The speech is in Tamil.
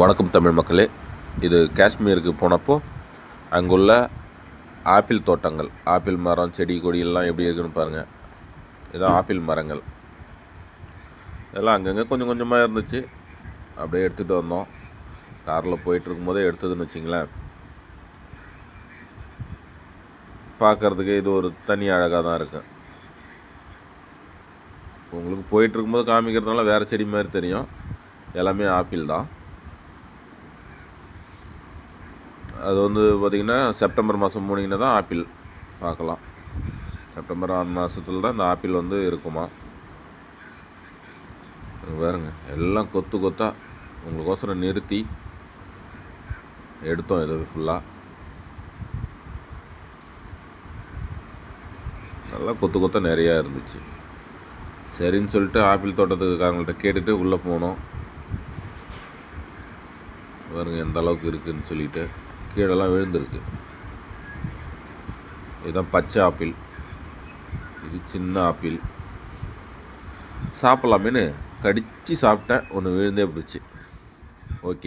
வணக்கம் தமிழ் மக்களே. இது காஷ்மீருக்கு போனப்போ அங்குள்ள ஆப்பிள் தோட்டங்கள் ஆப்பிள் மரம் செடி கொடி எல்லாம் எப்படி இருக்குன்னு பாருங்கள் இதுதான் ஆப்பிள் மரங்கள். இதெல்லாம் அங்கங்கே கொஞ்சம் கொஞ்சமாக இருந்துச்சு. அப்படியே எடுத்துகிட்டு வந்தோம். காரில் போயிட்டுருக்கும்போதே எடுத்ததுன்னு வச்சிங்களேன். பார்க்குறதுக்கு இது ஒரு தனி அழகாக தான் இருக்கும் உங்களுக்கு போயிட்டுருக்கும்போது காமிக்கிறதுனால வேறு செடி மாதிரி தெரியும். எல்லாமே ஆப்பிள் தான். அது வந்து பார்த்திங்கன்னா செப்டம்பர் மாதம் போனீங்கன்னா தான் ஆப்பிள் பார்க்கலாம். செப்டம்பர் ஆறு மாதத்துல தான் இந்த ஆப்பிள் வந்து இருக்குமா? பாருங்க எல்லாம் கொத்து கொத்தா உங்களுக்கோசரம் நிறுத்தி எடுத்தோம் இது ஃபுல்லாக நல்லா கொத்து கொத்த நிறையா இருந்துச்சு. சரின்னு சொல்லிட்டு ஆப்பிள் தோட்டத்துக்காரங்கள்ட்ட கேட்டுட்டு உள்ளே போனோம். பாருங்கள் எந்த அளவுக்கு இருக்குன்னு சொல்லிட்டு. கீழெல்லாம் விழுந்திருக்கு. இதுதான் பச்சை ஆப்பிள். இது சின்ன ஆப்பிள். சாப்பிட்லாமேன்னு கடித்து சாப்பிட்டேன். ஒன்று விழுந்தே போச்சு. ஓகே.